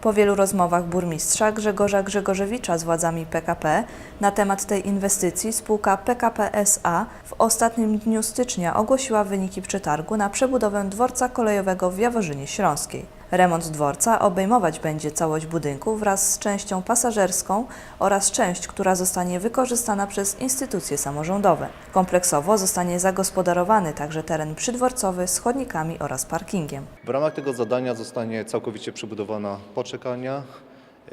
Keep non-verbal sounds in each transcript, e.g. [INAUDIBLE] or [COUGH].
Po wielu rozmowach burmistrza Grzegorza Grzegorzewicza z władzami PKP na temat tej inwestycji spółka PKP SA w ostatnim dniu stycznia ogłosiła wyniki przetargu na przebudowę dworca kolejowego w Jaworzynie Śląskiej. Remont dworca obejmować będzie całość budynku wraz z częścią pasażerską oraz część, która zostanie wykorzystana przez instytucje samorządowe. Kompleksowo zostanie zagospodarowany także teren przydworcowy z chodnikami oraz parkingiem. W ramach tego zadania zostanie całkowicie przebudowana poczekalnia, e,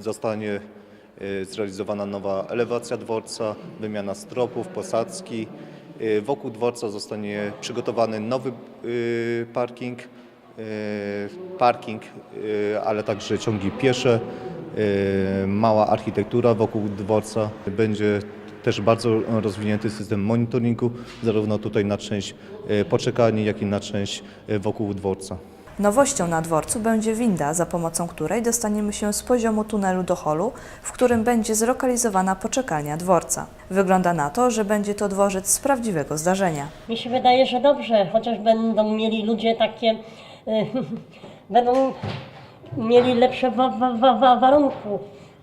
zostanie e, zrealizowana nowa elewacja dworca, wymiana stropów, posadzki. E, Wokół dworca zostanie przygotowany nowy parking, parking, e, ale także ciągi piesze, e, mała architektura wokół dworca. Będzie też bardzo rozwinięty system monitoringu, zarówno tutaj na część poczekalni, jak i na część wokół dworca. Nowością na dworcu będzie winda, za pomocą której dostaniemy się z poziomu tunelu do holu, w którym będzie zlokalizowana poczekalnia dworca. Wygląda na to, że będzie to dworzec z prawdziwego zdarzenia. Mi się wydaje, że dobrze, chociaż będą mieli ludzie takie, y, [LAUGHS] będą mieli lepsze wa, wa, wa.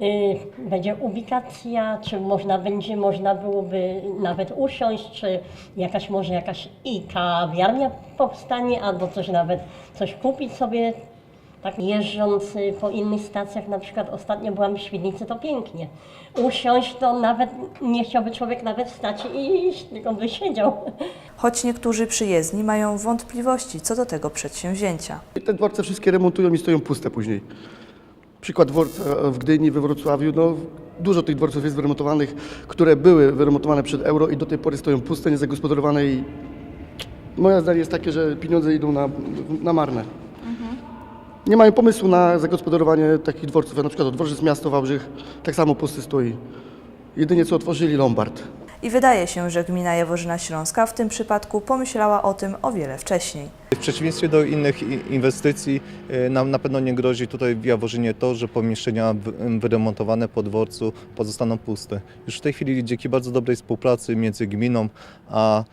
Y, będzie ubikacja, czy można będzie można byłoby nawet usiąść, czy jakaś może jakaś i kawiarnia powstanie, albo coś nawet coś kupić sobie. Tak jeżdżąc y, po innych stacjach, na przykład ostatnio byłam w Świdnicy, to pięknie. Usiąść to nawet nie chciałby człowiek nawet wstać i iść, tylko by siedział. Choć niektórzy przyjezdni mają wątpliwości co do tego przedsięwzięcia. Te dworce wszystkie remontują i stoją puste później. Przykład dworca w Gdyni, we Wrocławiu, no dużo tych dworców jest wyremontowanych, które były wyremontowane przed euro i do tej pory stoją puste, niezagospodarowane i moje zdanie jest takie, że pieniądze idą na, na marne. Nie mają pomysłu na zagospodarowanie takich dworców, jak na przykład dworzec miasto Wałbrzych tak samo pusty stoi. Jedynie co otworzyli Lombard. I wydaje się, że gmina Jaworzyna Śląska w tym przypadku pomyślała o tym o wiele wcześniej. W przeciwieństwie do innych inwestycji e, nam na pewno nie grozi tutaj w Jaworzynie to, że pomieszczenia wy- wyremontowane po dworcu pozostaną puste. Już w tej chwili dzięki bardzo dobrej współpracy między gminą a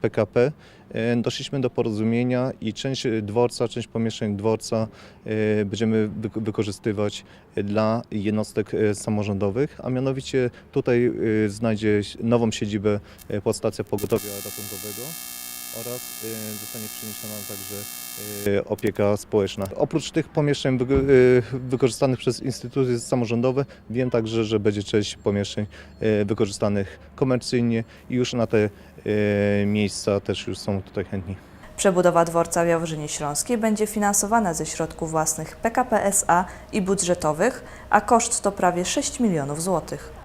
PKP e, doszliśmy do porozumienia i część dworca, część pomieszczeń dworca e, będziemy wy- wykorzystywać dla jednostek e, samorządowych, a mianowicie tutaj e, znajdzie nową siedzibę e, podstacja pogotowia ratunkowego oraz y, zostanie przeniesiona także y, opieka społeczna. Oprócz tych pomieszczeń y, wykorzystanych przez instytucje samorządowe, wiem także, że będzie część pomieszczeń wykorzystanych komercyjnie i już na te miejsca też już są tutaj chętni. Przebudowa dworca w Jaworzynie Śląskiej będzie finansowana ze środków własnych PKP SA i budżetowych, a koszt to prawie 6 milionów złotych.